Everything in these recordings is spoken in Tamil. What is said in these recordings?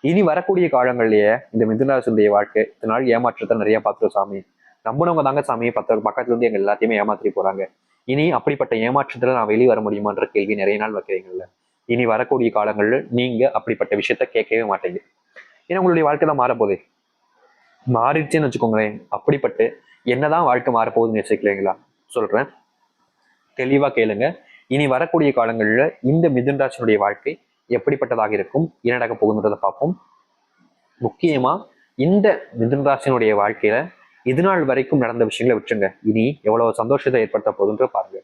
இனி வரக்கூடிய காலங்களிலேயே இந்த மிதுனராசனுடைய வாழ்க்கை இதனால் ஏமாற்றத்தை நிறைய பார்த்துரும் சாமி. நம்பினவங்க தாங்க சாமி பத்து பக்கத்துல இருந்து எங்க எல்லாத்தையுமே ஏமாத்திட்டு போறாங்க. இனி அப்படிப்பட்ட ஏமாற்றத்துல நான் வெளியே வர முடியுமான்ற கேள்வி நிறைய நாள் வைக்கிறீங்கல்ல. இனி வரக்கூடிய காலங்கள்ல நீங்க அப்படிப்பட்ட விஷயத்த கேட்கவே மாட்டீங்க. ஏன்னா உங்களுடைய வாழ்க்கை தான் மாறப்போகுது. மாறிடுச்சுன்னு வச்சுக்கோங்களேன். அப்படிப்பட்டு என்னதான் வாழ்க்கை மாறப்போகுதுன்னு யோசிக்கலைங்களா சொல்றேன். தெளிவா கேளுங்க. இனி வரக்கூடிய காலங்களில் இந்த மிதுன் ராசினுடைய வாழ்க்கை எப்படிப்பட்டதாக இருக்கும்? என்ன நடக்க போகுதுன்றதை பார்ப்போம். முக்கியமா இந்த மிதுன் ராசினுடைய வாழ்க்கையில இது நாள் வரைக்கும் நடந்த விஷயங்களை விட்டுருங்க. இனி எவ்வளவு சந்தோஷத்தை ஏற்படுத்த போகுதுன்ற பாருங்க.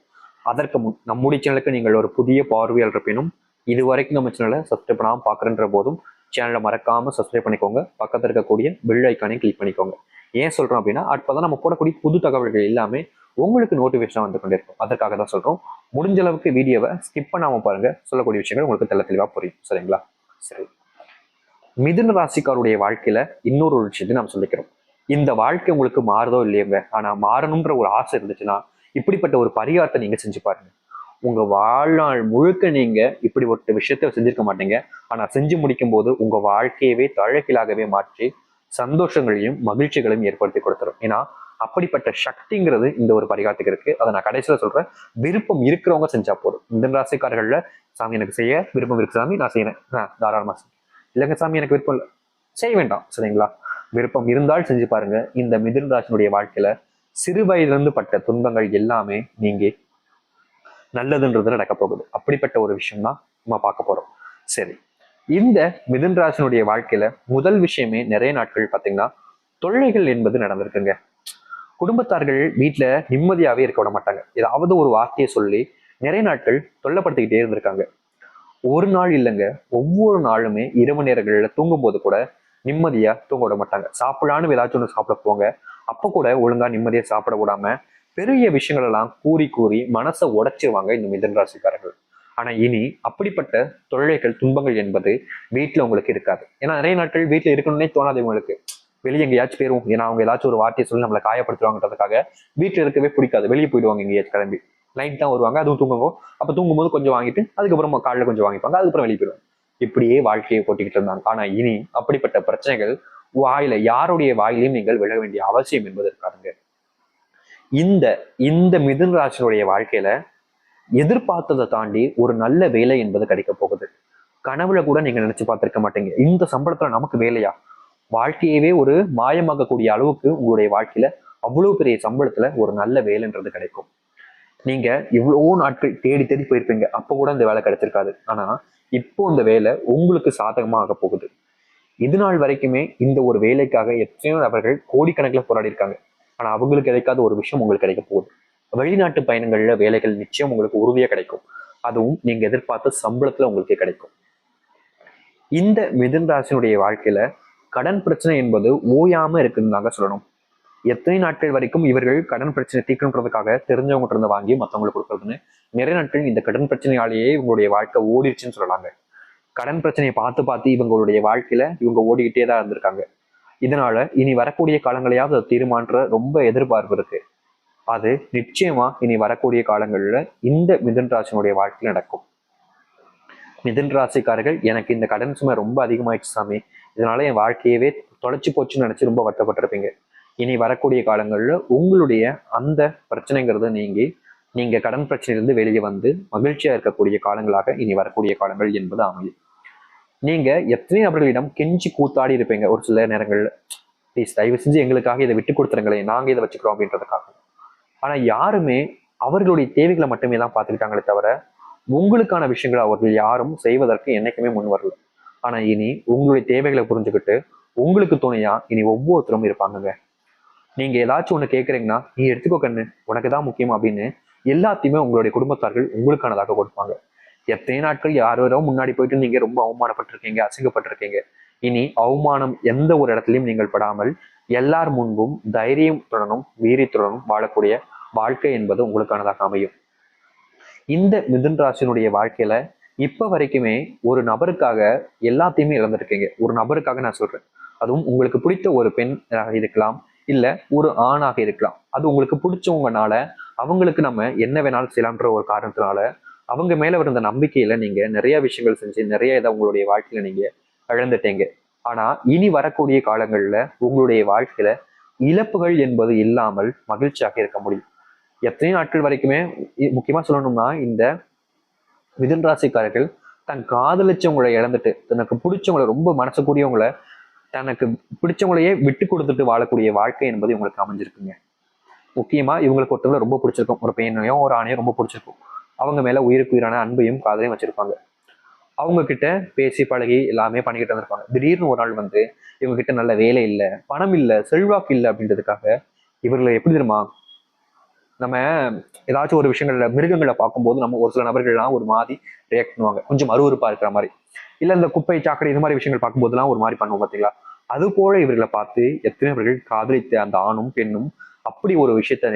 அதற்கு முன் நம்முடைய சேனலுக்கு நீங்கள் ஒரு புதிய பார்வையாளர் இருப்பினும் இது வரைக்கும் நம்ம சேனலை சப்ஸ்கிரைப் பண்ணாமல் பார்க்குறன்ற போதும் சேனலை மறக்காமல் சப்ஸ்கிரைப் பண்ணிக்கோங்க. பக்கத்தில் இருக்கக்கூடிய பெல் ஐக்கானையும் கிளிக் பண்ணிக்கோங்க. ஏன் சொல்கிறோம் அப்படின்னா அப்பதான் நம்ம போடக்கூடிய புது தகவல்கள் எல்லாமே உங்களுக்கு நோட்டிஃபிகேஷன் வந்து கொண்டே இருக்கும். அதற்காக தான் சொல்றோம். முடிஞ்ச அளவுக்கு வீடியோவை ஸ்கிப் பண்ணாமல் பாருங்க. சொல்லக்கூடிய விஷயங்கள் உங்களுக்கு தெல்ல தெளிவா புரியும். சரிங்களா? சரி. மிதுன ராசிக்காருடைய வாழ்க்கையில இன்னொரு ஒரு விஷயத்தை நாம் சொல்லிக்கிறோம். இந்த வாழ்க்கை உங்களுக்கு மாறுதோ இல்லையோங்க. ஆனா மாறணுன்ற ஒரு ஆசை இருந்துச்சுன்னா இப்படிப்பட்ட ஒரு பரிகாரத்தை நீங்க செஞ்சு பாருங்க. உங்க வாழ்நாள் முழுக்க நீங்க இப்படி ஒரு விஷயத்த செஞ்சிருக்க மாட்டீங்க. ஆனா செஞ்சு முடிக்கும் போது உங்க வாழ்க்கையவே தழக்கிலாகவே மாற்றி சந்தோஷங்களையும் மகிழ்ச்சிகளையும் ஏற்படுத்தி கொடுத்துரும். ஏன்னா அப்படிப்பட்ட சக்திங்கிறது இந்த ஒரு பரிகாரத்துக்கு இருக்கு. அதை நான் கடைசியில சொல்றேன். விருப்பம் இருக்கிறவங்க செஞ்சா போதும். இந்த ராசிக்காரர்கள்ல சாமி எனக்கு செய்ய விருப்பம் இருக்கு சாமி நான் செய்யறேன். தாராளமா செய்யுங்க. இல்லைங்க சாமி எனக்கு விருப்பம் இல்லை. செய்ய வேண்டாம் சரிங்களா? விருப்பம் இருந்தால் செஞ்சு பாருங்க. இந்த மிதுன் ராசினுடைய வாழ்க்கையில சிறு வயதிலிருந்து பட்ட துன்பங்கள் எல்லாமே நீங்க நல்லதுன்றது நடக்க போகுது. அப்படிப்பட்ட ஒரு விஷயம் தான் நம்ம பார்க்க போறோம். சரி. இந்த மிதுன் ராசினுடைய வாழ்க்கையில முதல் விஷயமே நிறைய நாட்கள் பார்த்தீங்கன்னா தொல்லைகள் என்பது நடந்திருக்குங்க. குடும்பத்தார்கள் வீட்டுல நிம்மதியாவே இருக்க விட மாட்டாங்க. ஏதாவது ஒரு வார்த்தையை சொல்லி நிறைய நாட்கள் தொல்லைப்படுத்திக்கிட்டே இருந்திருக்காங்க. ஒரு நாள் இல்லைங்க ஒவ்வொரு நாளுமே இரவு நேரங்கள்ல தூங்கும்போது கூட நிம்மதியா தூங்க விட மாட்டாங்க. சாப்பிடலான்னு ஏதாச்சும் ஒன்று சாப்பிட போங்க அப்போ கூட ஒழுங்கா நிம்மதியா சாப்பிட விடாம பெரிய விஷயங்கள் எல்லாம் கூறி கூறி மனசை உடைச்சிருவாங்க இந்த மிதன் ராசிக்காரர்கள். ஆனா இனி அப்படிப்பட்ட தொல்லைகள் துன்பங்கள் என்பது வீட்டுல உங்களுக்கு இருக்காது. ஏன்னா நிறைய நாட்கள் வீட்டுல இருக்கணும்னே தோணாது இவங்களுக்கு. வெளியே எங்கேயாச்சும் போயிருவோம். ஏன்னா அவங்க ஏதாச்சும் ஒரு வார்த்தையை சொல்லி நம்மளை காயப்படுத்துவாங்கன்றதுக்காக வீட்டுல இருக்கவே பிடிக்காது. வெளியே போயிடுவாங்க எங்கேயாச்சும் கிளம்பி. நைட் தான் வருவாங்க. அதுவும் தூங்குவோம் அப்போ தூங்கும்போது கொஞ்சம் வாங்கிட்டு அதுக்கப்புறம் காலைல கொஞ்சம் வாங்கிப்பாங்க. அதுக்கப்புறம் வெளியே போயிடுவாங்க. இப்படியே வாழ்க்கையை போட்டிக்கிட்டு இருந்தாங்க. ஆனா இனி அப்படிப்பட்ட பிரச்சனைகள் வாயில யாருடைய வாயிலையும் நீங்கள் விழ வேண்டிய அவசியம் என்பது இருக்காதுங்க இந்த இந்த மிதுன் ராசினுடைய வாழ்க்கையில எதிர்பார்த்ததை தாண்டி ஒரு நல்ல வேலை என்பது கிடைக்க போகுது. கனவுல கூட நீங்க நினைச்சு பார்த்திருக்க மாட்டீங்க. இந்த சம்பளத்துல நமக்கு வேலையா? வாழ்க்கையவே ஒரு மாயமாக்கக்கூடிய அளவுக்கு உங்களுடைய வாழ்க்கையில அவ்வளவு பெரிய சம்பளத்துல ஒரு நல்ல வேலைன்றது கிடைக்கும். நீங்க இவ்வளவோ நாட்கள் தேடி தேடி போயிருப்பீங்க. அப்ப கூட இந்த வேலை கிடைச்சிருக்காது. ஆனா இப்போ இந்த வேலை உங்களுக்கு சாதகமா ஆக போகுது. இது நாள் வரைக்குமே இந்த ஒரு வேலைக்காக எத்தனையோ நபர்கள் கோடிக்கணக்கில் போராடி இருக்காங்க. ஆனா அவங்களுக்கு கிடைக்காத ஒரு விஷயம் உங்களுக்கு கிடைக்க போகுது. வெளிநாட்டு பயணங்கள்ல வேலைகள் நிச்சயம் உங்களுக்கு உறுதியா கிடைக்கும். அதுவும் நீங்க எதிர்பார்த்த சம்பளத்துல உங்களுக்கு கிடைக்கும். இந்த மிதன் ராசினுடைய வாழ்க்கையில கடன் பிரச்சனை என்பது ஓயாம இருக்குன்னு தாங்க சொல்லணும். எத்தனை நாட்கள் வரைக்கும் இவர்கள் கடன் பிரச்சனை தீர்க்கணுன்றதுக்காக தெரிஞ்சவங்க இருந்து வாங்கி மற்றவங்களுக்கு கொடுக்கறதுன்னு நிறைய நாட்கள் இந்த கடன் பிரச்சனையாலேயே இவங்களுடைய வாழ்க்கை ஓடிடுச்சுன்னு சொல்லலாங்க. கடன் பிரச்சனையை பார்த்து பார்த்து இவங்களுடைய வாழ்க்கையில இவங்க ஓடிக்கிட்டே தான் இருந்திருக்காங்க. இதனால இனி வரக்கூடிய காலங்களையாவது அதை தீர்மான்ற ரொம்ப எதிர்பார்ப்பு இருக்கு. அது நிச்சயமா இனி வரக்கூடிய காலங்கள்ல இந்த மிதன் ராசினுடைய வாழ்க்கையில் நடக்கும். மிதன் ராசிக்காரர்கள் எனக்கு இந்த கடன் சுமை ரொம்ப அதிகமாயிடுச்சு சாமி. இதனால என் வாழ்க்கையவே தொலைச்சி போச்சுன்னு நினச்சி ரொம்ப வருத்தப்பட்டிருப்பீங்க. இனி வரக்கூடிய காலங்களில் உங்களுடைய அந்த பிரச்சனைங்கிறத நீங்கி நீங்கள் கடன் பிரச்சனையிலிருந்து வெளியே வந்து மகிழ்ச்சியாக இருக்கக்கூடிய காலங்களாக இனி வரக்கூடிய காலங்கள் என்பது அமையும். நீங்கள் எத்தனை நபர்களிடம் கெஞ்சி கூத்தாடி இருப்பீங்க. ஒரு சில நேரங்களில் ப்ளீஸ் தயவு செஞ்சு எங்களுக்காக இதை விட்டு கொடுத்துருங்களேன் நாங்கள் இதை வச்சுக்கிறோம் அப்படின்றதுக்காக. ஆனால் யாருமே அவர்களுடைய தேவைகளை மட்டுமே தான் பார்த்துக்கிட்டாங்களே தவிர உங்களுக்கான விஷயங்களை அவர்கள் யாரும் செய்வதற்கு என்றைக்குமே முன் வரல. ஆனா இனி உங்களுடைய தேவைகளை புரிஞ்சுக்கிட்டு உங்களுக்கு துணையா இனி ஒவ்வொருத்தரும் இருப்பாங்கங்க. நீங்க ஏதாச்சும் ஒண்ணு கேட்குறீங்கன்னா நீ எடுத்துக்கோ கண்ணு உனக்கு தான் முக்கியம் அப்படின்னு எல்லாத்தையுமே உங்களுடைய குடும்பத்தார்கள் உங்களுக்கானதாக கொடுப்பாங்க. எத்தனை நாட்கள் யாரோ முன்னாடி போயிட்டு நீங்க ரொம்ப அவமானப்பட்டிருக்கீங்க அசிங்கப்பட்டிருக்கீங்க. இனி அவமானம் எந்த ஒரு இடத்துலையும் நீங்கள் படாமல் எல்லார் முன்பும் தைரியத்துடனும் வீரியத்துடனும் வாழக்கூடிய வாழ்க்கை என்பது உங்களுக்கானதாக அமையும். இந்த மிதுன் ராசினுடைய வாழ்க்கையில இப்போ வரைக்குமே ஒரு நபருக்காக எல்லாத்தையுமே இழந்திருக்கீங்க. ஒரு நபருக்காக நான் சொல்றேன். அதுவும் உங்களுக்கு பிடித்த ஒரு பெண் இருக்கலாம் இல்லை ஒரு ஆணாக இருக்கலாம். அது உங்களுக்கு பிடிச்சவங்கனால அவங்களுக்கு நம்ம என்ன வேணாலும் செய்யலாம்ன்ற ஒரு காரணத்தினால அவங்க மேல இருந்த நம்பிக்கையில நீங்க நிறைய விஷயங்கள் செஞ்சு நிறைய இதை உங்களுடைய வாழ்க்கையில நீங்க இழந்துட்டீங்க. ஆனா இனி வரக்கூடிய காலங்கள்ல உங்களுடைய வாழ்க்கையில இழப்புகள் என்பது இல்லாமல் மகிழ்ச்சியாக இருக்க முடியும். எத்தனை நாட்கள் வரைக்குமே முக்கியமாக முக்கியமா சொல்லணும்னா இந்த மிதுன் ராசிக்காரர்கள் தன் காதலிச்சவங்களை இழந்துட்டு தனக்கு பிடிச்சவங்களை ரொம்ப மனசுக்குரியவங்களை தனக்கு பிடிச்சவங்களையே விட்டு கொடுத்துட்டு வாழக்கூடிய வாழ்க்கை என்பது இவங்களுக்கு அமைஞ்சிருக்குங்க. முக்கியமா இவங்களுக்கு ஒருத்தவங்களை ரொம்ப பிடிச்சிருக்கும். ஒரு பெண்ணையும் ஒரு ஆணையும் ரொம்ப பிடிச்சிருக்கும். அவங்க மேல உயிருக்கு உயிரான அன்பையும் காதலையும் வச்சிருப்பாங்க. அவங்க கிட்ட பேசி பழகி எல்லாமே பண்ணிக்கிட்டு இருந்திருப்பாங்க திடீர்னு ஒரு நாள் வந்து இவங்க கிட்ட நல்ல வேலை இல்லை பணம் இல்லை செல்வாக்கு இல்லை அப்படின்றதுக்காக இவர்களை எப்படி தெரியுமா நம்ம ஏதாச்சும் ஒரு விஷயங்கள்ல மிருகங்களை பார்க்கும்போது நம்ம ஒரு சில நபர்கள்லாம் ஒரு மாதிரி ரியாக்ட் பண்ணுவாங்க. கொஞ்சம் அருவருப்பா இருக்கிற மாதிரி. இல்ல இந்த குப்பை சாக்கடை இது மாதிரி விஷயங்கள் பார்க்கும்போதெல்லாம் ஒரு மாதிரி பண்ணுவோம் பாத்தீங்களா அது போல இவர்களை பார்த்து எத்தனையவர்கள் காதலித்த அந்த ஆணும் பெண்ணும் அப்படி ஒரு விஷயத்த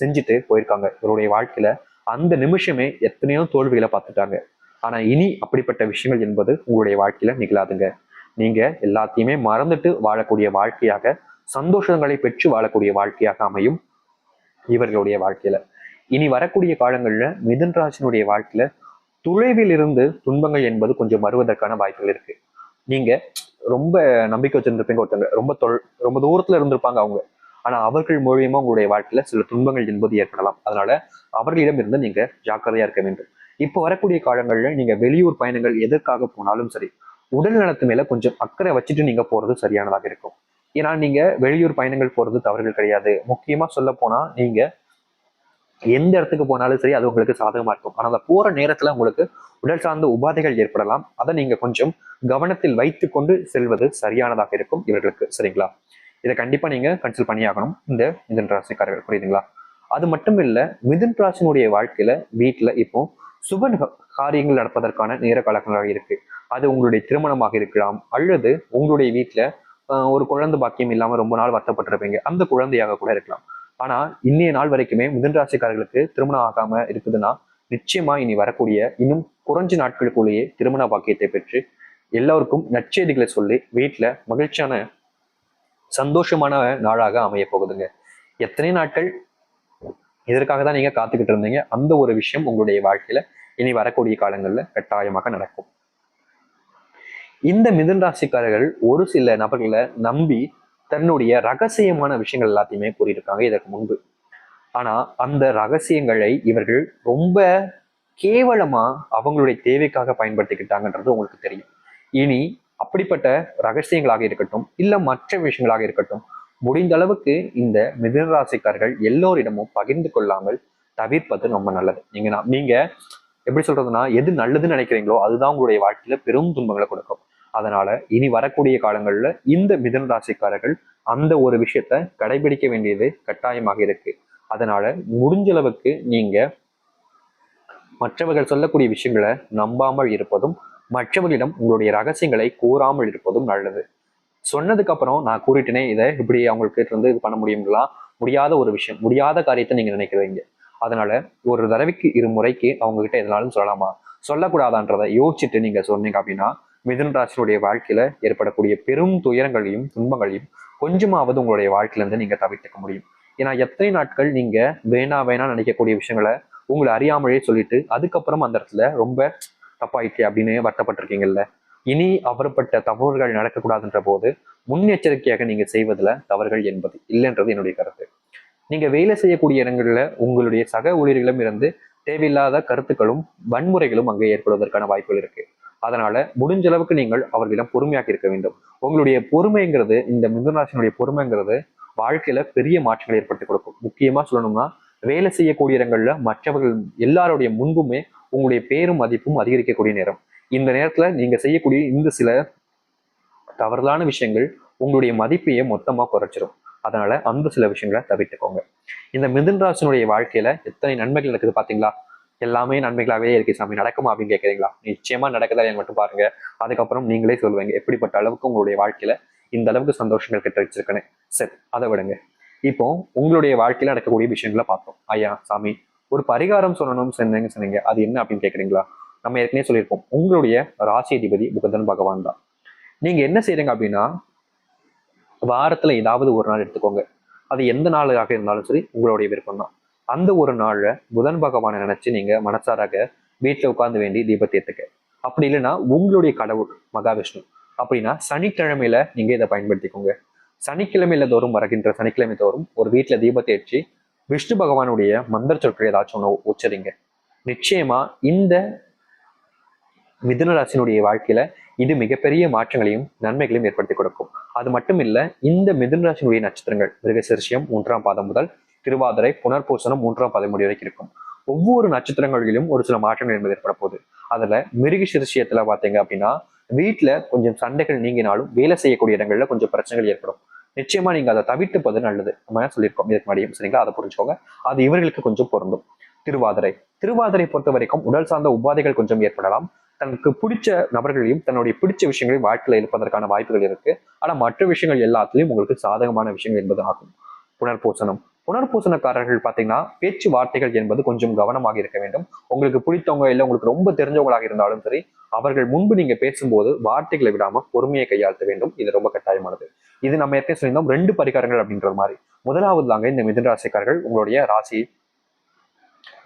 செஞ்சுட்டு போயிருக்காங்க. இவருடைய வாழ்க்கையில அந்த நிமிஷமே எத்தனையோ தோல்விகளை பார்த்துட்டாங்க. ஆனா இனி அப்படிப்பட்ட விஷயங்கள் என்பது உங்களுடைய வாழ்க்கையில நிகழாதுங்க. நீங்க எல்லாத்தையுமே மறந்துட்டு வாழக்கூடிய வாழ்க்கையாக சந்தோஷங்களை பெற்று வாழக்கூடிய வாழ்க்கையாக அமையும். இவர்களுடைய வாழ்க்கையில. இனி வரக்கூடிய காலங்கள்ல மிதன் ராசினுடைய வாழ்க்கையில துளைவில் இருந்து துன்பங்கள் என்பது கொஞ்சம் வருவதற்கான வாய்ப்புகள் இருக்கு. நீங்க ரொம்ப நம்பிக்கை வச்சிருந்திருப்பீங்க ஒருத்தங்க. ரொம்ப தொல் ரொம்ப தூரத்துல இருந்திருப்பாங்க அவங்க. ஆனா அவர்கள் மூலியமா உங்களுடைய வாழ்க்கையில சில துன்பங்கள் என்பது ஏற்படலாம். அதனால அவர்களிடம் இருந்து நீங்க ஜாக்கிரதையா இருக்க வேண்டும். இப்போ வரக்கூடிய காலங்கள்ல நீங்க வெளியூர் பயணங்கள் எதற்காக போனாலும் சரி உடல் நலத்து மேல கொஞ்சம் அக்கறை வச்சுட்டு நீங்க போறது சரியானதாக இருக்கும். ஏன்னா நீங்க வெளியூர் பயணங்கள் போறது தவறுகள் கிடையாது. முக்கியமா சொல்ல போனா நீங்க எந்த இடத்துக்கு போனாலும் சரி அது உங்களுக்கு சாதகமா இருக்கும். ஆனா அந்த போற நேரத்துல உங்களுக்கு உடல் சார்ந்த உபாதைகள் ஏற்படலாம். அதை நீங்க கொஞ்சம் கவனத்தில் வைத்து கொண்டு செல்வது சரியானதாக இருக்கும். இவர்களுக்கு சரிங்களா? இதை கண்டிப்பா நீங்க கன்சல்ட் பண்ணி ஆகணும் இந்த மிதன் ராசிக்காரர்கள் புரியுதுங்களா? அது மட்டும் இல்ல மிதன் ராசினுடைய வாழ்க்கையில வீட்டுல இப்போ சுப காரியங்கள் நடப்பதற்கான நேர காலங்களாக இருக்கு. அது உங்களுடைய திருமணமாக இருக்கலாம் அல்லது உங்களுடைய வீட்டுல ஒரு குழந்தை பாக்கியம் இல்லாம ரொம்ப நாள் வருத்தப்பட்டிருப்பீங்க. அந்த குழந்தையாக கூட இருக்கலாம். ஆனா இன்னைய நாள் வரைக்குமே மிதுன் ராசிக்காரர்களுக்கு திருமணம் ஆகாம இருக்குதுன்னா நிச்சயமா இனி வரக்கூடிய இன்னும் குறைஞ்ச நாட்களுக்குள்ளேயே திருமண பாக்கியத்தை பெற்று எல்லோருக்கும் நற்செய்திகளை சொல்லி வீட்டுல மகிழ்ச்சியான சந்தோஷமான நாளாக அமைய போகுதுங்க. எத்தனை நாட்கள் இதற்காக தான் நீங்க காத்துக்கிட்டு இருந்தீங்க? அந்த ஒரு விஷயம் உங்களுடைய வாழ்க்கையில இனி வரக்கூடிய காலங்கள்ல கட்டாயமாக நடக்கும். இந்த மிதன் ராசிக்காரர்கள் ஒரு சில நபர்களை நம்பி தன்னுடைய ரகசியமான விஷயங்கள் எல்லாத்தையுமே கூறியிருக்காங்க இதற்கு முன்பு. ஆனா அந்த ரகசியங்களை இவர்கள் ரொம்ப கேவலமா அவங்களுடைய தேவைக்காக பயன்படுத்திக்கிட்டாங்கன்றது உங்களுக்கு தெரியும். இனி அப்படிப்பட்ட ரகசியங்களாக இருக்கட்டும் இல்ல மற்ற விஷயங்களாக இருக்கட்டும் முடிந்த அளவுக்கு இந்த மிதுன ராசிக்காரர்கள் எல்லோரிடமும் பகிர்ந்து கொள்ளாமல் தவிர்ப்பது ரொம்ப நல்லது. நீங்க நான்- நீங்க எப்படி சொல்றதுன்னா எது நல்லதுன்னு நினைக்கிறீங்களோ அதுதான் உங்களுடைய வாழ்க்கையில பெரும் துன்பங்களை கொடுக்கும். அதனால இனி வரக்கூடிய காலங்களில் இந்த மிதன ராசிக்காரர்கள் அந்த ஒரு விஷயத்த கடைபிடிக்க வேண்டியது கட்டாயமாக இருக்கு. அதனால முடிஞ்ச அளவுக்கு நீங்க மற்றவர்கள் சொல்லக்கூடிய விஷயங்களை நம்பாமல் இருப்பதும் மற்றவர்களிடம் உங்களுடைய ரகசியங்களை கூறாமல் இருப்பதும் நல்லது. சொன்னதுக்கு அப்புறம் நான் கூறிட்டேனே இதை இப்படி அவங்களுக்கு இருந்து இது பண்ண முடியுங்களா? முடியாத ஒரு விஷயம் முடியாத காரியத்தை நீங்க நினைக்கிறீங்க. அதனால ஒரு தடவைக்கு இரு முறைக்கு அவங்க கிட்ட எதனாலும் சொல்லலாமா? சொல்லக்கூடாதான்றதை யோசிச்சுட்டு நீங்க சொன்னீங்க அப்படின்னா மிதுன ராசினுடைய வாழ்க்கையில ஏற்படக்கூடிய பெரும் துயரங்களையும் துன்பங்களையும் கொஞ்சமாவது உங்களுடைய வாழ்க்கையில இருந்து நீங்க தவிர்த்துக்க முடியும். ஏன்னா எத்தனை நாட்கள் நீங்க வேணா வேணா நினைக்கக்கூடிய விஷயங்களை உங்களை அறியாமலே சொல்லிட்டு அதுக்கப்புறம் அந்த இடத்துல ரொம்ப தப்பாயிடுச்சு அப்படின்னு வருத்தப்பட்டிருக்கீங்கல்ல? இனி அவர்பட்ட தவறுகள் நடக்கக்கூடாதுன்ற போது முன்னெச்சரிக்கையாக நீங்க செய்வதுல தவறுகள் என்பது இல்லைன்றது என்னுடைய கருத்து. நீங்க வேலை செய்யக்கூடிய இடங்கள்ல உங்களுடைய சக ஊழியர்களிடம் இருந்து தேவையில்லாத கருத்துக்களும் வன்முறைகளும் அங்கே ஏற்படுவதற்கான வாய்ப்புகள் இருக்கு. அதனால முடிஞ்ச அளவுக்கு நீங்கள் அவர்களிடம் பொறுமையாக இருக்க வேண்டும். உங்களுடைய பொறுமைங்கிறது இந்த மிதுனராசினுடைய பொறுமைங்கிறது வாழ்க்கையில பெரிய மாற்றங்களை ஏற்படுத்தி கொடுக்கும். முக்கியமா சொல்லணும்னா வேலை செய்யக்கூடிய இடங்கள்ல மற்றவர்கள் எல்லாருடைய முன்புமே உங்களுடைய பேரும் மதிப்பும் அதிகரிக்கக்கூடிய நேரம். இந்த நேரத்துல நீங்க செய்யக்கூடிய இந்த சில தவறுதலான விஷயங்கள் உங்களுடைய மதிப்பையே மொத்தமா குறைச்சிரும். அதனால அந்த சில விஷயங்களை தவிர்த்துக்கோங்க. இந்த மிதுன் ராசினுடைய வாழ்க்கையில எத்தனை நன்மைகள் நடக்குது பாத்தீங்களா? எல்லாமே நன்மைகளாகவே இருக்கு சாமி. நடக்குமா அப்படின்னு கேட்குறீங்களா நிச்சயமா நடக்குதா என் மட்டும் பாருங்க. அதுக்கப்புறம் நீங்களே சொல்லுவீங்க எப்படிப்பட்ட அளவுக்கு உங்களுடைய வாழ்க்கையில இந்த அளவுக்கு சந்தோஷங்கள் கிட்ட வச்சிருக்கேன்னு சரி அதை விடுங்க. இப்போ உங்களுடைய வாழ்க்கையில நடக்கக்கூடிய விஷயங்களை பார்த்தோம். ஐயா சாமி ஒரு பரிகாரம் சொல்லணும்னு சொன்னீங்க சொன்னீங்க. அது என்ன அப்படின்னு கேட்குறீங்களா நம்ம ஏற்கனவே சொல்லியிருப்போம். உங்களுடைய ராசி அதிபதி புகதன் பகவான் தான். நீங்க என்ன செய்றீங்க அப்படின்னா வாரத்துல ஏதாவது ஒரு நாள் எடுத்துக்கோங்க. அது எந்த நாளாக இருந்தாலும் சரி உங்களுடைய விருப்பம் தான் அந்த ஒரு நாள்ல புதன் பகவானை நினைச்சு நீங்க மனசாராக வீட்டில் உட்கார்ந்து வேண்டி தீபத்தை ஏத்துக்க அப்படி இல்லைன்னா உங்களுடைய கடவுள் மகாவிஷ்ணு. அப்படின்னா சனிக்கிழமையில நீங்க இதை பயன்படுத்திக்கோங்க. சனிக்கிழமையில தோறும் வரகின்ற சனிக்கிழமை தோறும் ஒரு வீட்டில் தீபத்தை ஏற்றி விஷ்ணு பகவானுடைய மந்திர சொற்கள் ஏதாச்சும் ஒன்று உச்சரிங்க. நிச்சயமா இந்த மிதுன ராசினுடைய வாழ்க்கையில இது மிகப்பெரிய மாற்றங்களையும் நன்மைகளையும் ஏற்படுத்தி கொடுக்கும். அது மட்டும் இல்ல இந்த மிதுன ராசினுடைய நட்சத்திரங்கள் மிருகசரிசியம் மூன்றாம் பாதம் முதல் திருவாதிரை புனர்பூசணம் மூன்றாம் பாதம் வரைக்கும் இருக்கும். ஒவ்வொரு நட்சத்திரங்களிலும் ஒரு சில மாற்றங்கள் என்பது ஏற்பட போகுது. அதுல மிருக சிறுஷியத்துல பாத்தீங்க அப்படின்னா வீட்டுல கொஞ்சம் சண்டைகள் நீங்கினாலும் வேலை செய்யக்கூடிய இடங்கள்ல கொஞ்சம் பிரச்சனைகள் ஏற்படும். நிச்சயமா நீங்க அதை தவிர்த்துப்பது நல்லது. நம்ம சொல்லியிருக்கோம்? இதுக்கு முன்னாடியும் சரிங்களா அதை புரிஞ்சுக்கோங்க. அது இவர்களுக்கு கொஞ்சம் பொருந்தும். திருவாதிரை. திருவாதிரை பொறுத்த வரைக்கும் உடல் சார்ந்த உபாதைகள் கொஞ்சம் ஏற்படலாம். தனக்கு பிடிச்ச நபர்களையும் தன்னுடைய பிடிச்ச விஷயங்களையும் வாழ்க்கையில இருப்பதற்கான வாய்ப்புகள் இருக்கு. ஆனா மற்ற விஷயங்கள் எல்லாத்துலயும் உங்களுக்கு சாதகமான விஷயங்கள் என்பது ஆகும். புனர்பூசணம். புனர்பூசணக்காரர்கள் பார்த்தீங்கன்னா பேச்சு வார்த்தைகள் என்பது கொஞ்சம் கவனமாக இருக்க வேண்டும். உங்களுக்கு பிடித்தவங்க இல்லை உங்களுக்கு ரொம்ப தெரிஞ்சவங்களாக இருந்தாலும் சரி அவர்கள் முன்பு நீங்க பேசும்போது வார்த்தைகளை விடாம பொறுமையை கையாழ்த்த வேண்டும். இது ரொம்ப கட்டாயமானது. இது நம்ம ஏற்கனவே சொல்லியிருந்தோம் ரெண்டு பரிகாரங்கள் அப்படின்ற மாதிரி. முதலாவது தாங்க இந்த மிதுன ராசிக்காரர்கள் உங்களுடைய ராசி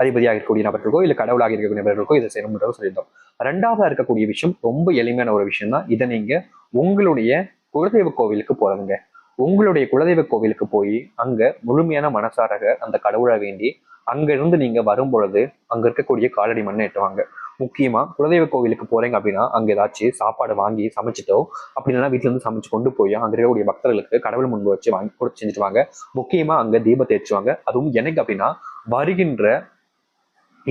அதிபதியாக இருக்கக்கூடிய நபர்களுக்கோ இல்லை கடவுளாக இருக்கக்கூடிய நபர்களுக்கோ இதை செய்யணும்ன்றது சொல்லியிருந்தோம். ரெண்டாவதா இருக்கக்கூடிய விஷயம் ரொம்ப எளிமையான ஒரு விஷயம் தான் இதை நீங்க உங்களுடைய குலதெய்வ கோவிலுக்கு போறதுங்க. உங்களுடைய குலதெய்வ கோவிலுக்கு போய் அங்க முழுமையான மனசாரக அந்த கடவுளை வேண்டி அங்க இருந்து நீங்க வரும் பொழுது அங்க இருக்கக்கூடிய காலடி மண்ணை எட்டுவாங்க முக்கியமா குலதெய்வ கோவிலுக்கு போறீங்க அப்படின்னா அங்க ஏதாச்சும் சாப்பாடு வாங்கி சமைச்சிட்டோ அப்படி இல்லைன்னா வீட்டுல இருந்து சமைச்சு கொண்டு போய் அங்க இருக்கக்கூடிய பக்தர்களுக்கு கடவுள் முன்பு வச்சு வாங்கி கொடுத்து செஞ்சுட்டு வாங்க. முக்கியமா அங்க தீபத்தை ஏற்றுவாங்க. அதுவும் எனக்கு அப்படின்னா வருகின்ற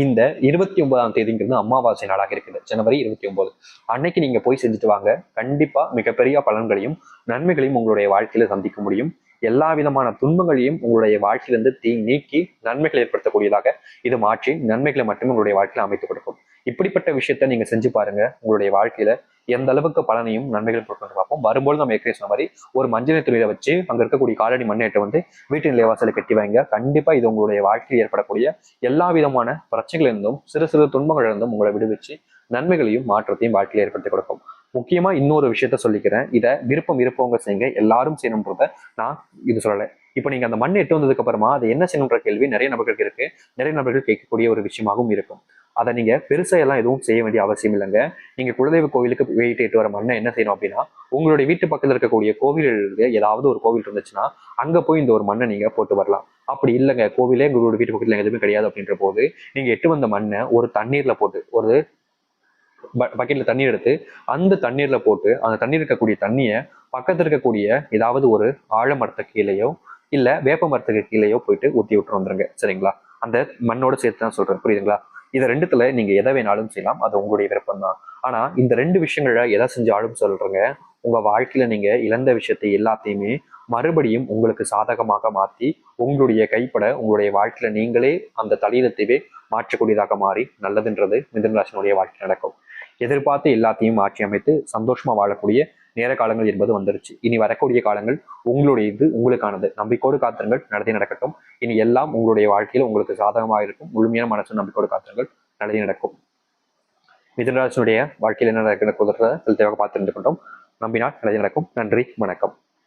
இந்த இருபத்தி ஒன்பதாம் தேதிங்கிறது அமாவாசை நாளாக இருக்குது ஜனவரி இருபத்தி ஒன்பது. அன்னைக்கு நீங்க போய் செஞ்சுட்டு வாங்க. கண்டிப்பா மிகப்பெரிய பலன்களையும் நன்மைகளையும் உங்களுடைய வாழ்க்கையில சந்திக்க முடியும். எல்லா விதமான துன்பங்களையும் உங்களுடைய வாழ்க்கையிலிருந்து தீ நீக்கி நன்மைகள் ஏற்படுத்தக்கூடியதாக இது மாற்றி நன்மைகளை மட்டுமே உங்களுடைய வாழ்க்கையில அமைத்து கொடுக்கும். இப்படிப்பட்ட விஷயத்த நீங்க செஞ்சு பாருங்க. உங்களுடைய வாழ்க்கையில எந்த அளவுக்கு பலனையும் நன்மைகள் கொடுக்கணும் பார்ப்போம். வரும்போது நம்ம ஏற்கனவே சொன்ன மாதிரி ஒரு மஞ்சள் துணியில வச்சு அங்க இருக்கக்கூடிய காலடி மண்ணேட்டை வந்து வீட்டு நிலைவாசலை கட்டி வைங்க. கண்டிப்பா இது உங்களுடைய வாழ்க்கையில் ஏற்படக்கூடிய எல்லா விதமான பிரச்சனைகள் இருந்தும் சிறு சிறு துன்பங்களிலிருந்தும் உங்களை விடுவிச்சு நன்மைகளையும் மாற்றத்தையும் வாழ்க்கையில் ஏற்படுத்தி கொடுக்கும் முக்கியமா இன்னொரு விஷயத்த சொல்லிக்கிறேன். இதை விருப்பம் இருப்பவங்க செய்யுங்க. எல்லாரும் செய்யணும்ன்றத நான் இது சொல்லலை. இப்போ நீங்க அந்த மண் எட்டு வந்ததுக்கு அப்புறமா அதை என்ன செய்யணுன்ற கேள்வி நிறைய நபர்களுக்கு இருக்கு. நிறைய நபர்கள் கேட்கக்கூடிய ஒரு விஷயமாகவும் இருக்கும். அதை நீங்கள் பெருசாக எல்லாம் எதுவும் செய்ய வேண்டிய அவசியம் இல்லைங்க. நீங்கள் குலதெய்வ கோவிலுக்கு வெயிட்டு வர மண்ணை என்ன செய்யணும் அப்படின்னா உங்களுடைய வீட்டு பக்கத்தில் இருக்கக்கூடிய கோவில்களுக்கு ஏதாவது ஒரு கோவில் இருந்துச்சுன்னா அங்கே போய் இந்த ஒரு மண்ணை நீங்கள் போட்டு வரலாம். அப்படி இல்லைங்க. கோவிலே உங்களோட வீட்டு பக்கத்தில் எதுவுமே கிடையாது அப்படின்ற போது நீங்கள் எட்டு வந்த மண்ணை ஒரு தண்ணீரில் போட்டு ஒரு பக்கெட்டில் தண்ணீர் எடுத்து அந்த தண்ணீரில் போட்டு அந்த தண்ணீர் இருக்கக்கூடிய தண்ணியை பக்கத்தில் இருக்கக்கூடிய ஏதாவது ஒரு ஆழமரத்த கீழேயோ இல்லை வேப்ப மரத்துக்கு கீழேயோ போயிட்டு ஊற்றி விட்டு வந்துருங்க. சரிங்களா? அந்த மண்ணோட சேர்த்து தான் சொல்கிறேன் புரியுதுங்களா? இதை ரெண்டுத்துல நீங்க எதை வேணாலும் செய்யலாம். அது உங்களுடைய விருப்பம் தான் ஆனா இந்த ரெண்டு விஷயங்கள எதை செஞ்சாலும் சொல்றேங்க. உங்க வாழ்க்கையில நீங்க இழந்த விஷயத்தை எல்லாத்தையுமே மறுபடியும் உங்களுக்கு சாதகமாக மாத்தி உங்களுடைய கைப்பட உங்களுடைய வாழ்க்கையில நீங்களே அந்த தலையிலத்தையே மாற்றக்கூடியதாக மாறி நல்லதுன்றது மிதனராசனுடைய வாழ்க்கை நடக்கும். எதிர்பார்த்து எல்லாத்தையும் மாற்றி அமைத்து சந்தோஷமா வாழக்கூடிய நேர காலங்கள் என்பது வந்துருச்சு. இனி வரக்கூடிய காலங்கள் உங்களுடைய இது உங்களுக்கானது. நம்பிக்கோடு காத்திரங்கள். நடத்தி நடக்கட்டும். இனி எல்லாம் உங்களுடைய வாழ்க்கையில் உங்களுக்கு சாதகமாக இருக்கும். முழுமையான மனசு நம்பிக்கோடு காத்திரங்கள். நடத்தி நடக்கும். மிதனராஜனுடைய வாழ்க்கையில் என்ன நடக்கிறத தெளிவாக பார்த்துருந்து கொண்டோம். நம்பினால் நடத்தி நடக்கும். நன்றி வணக்கம்.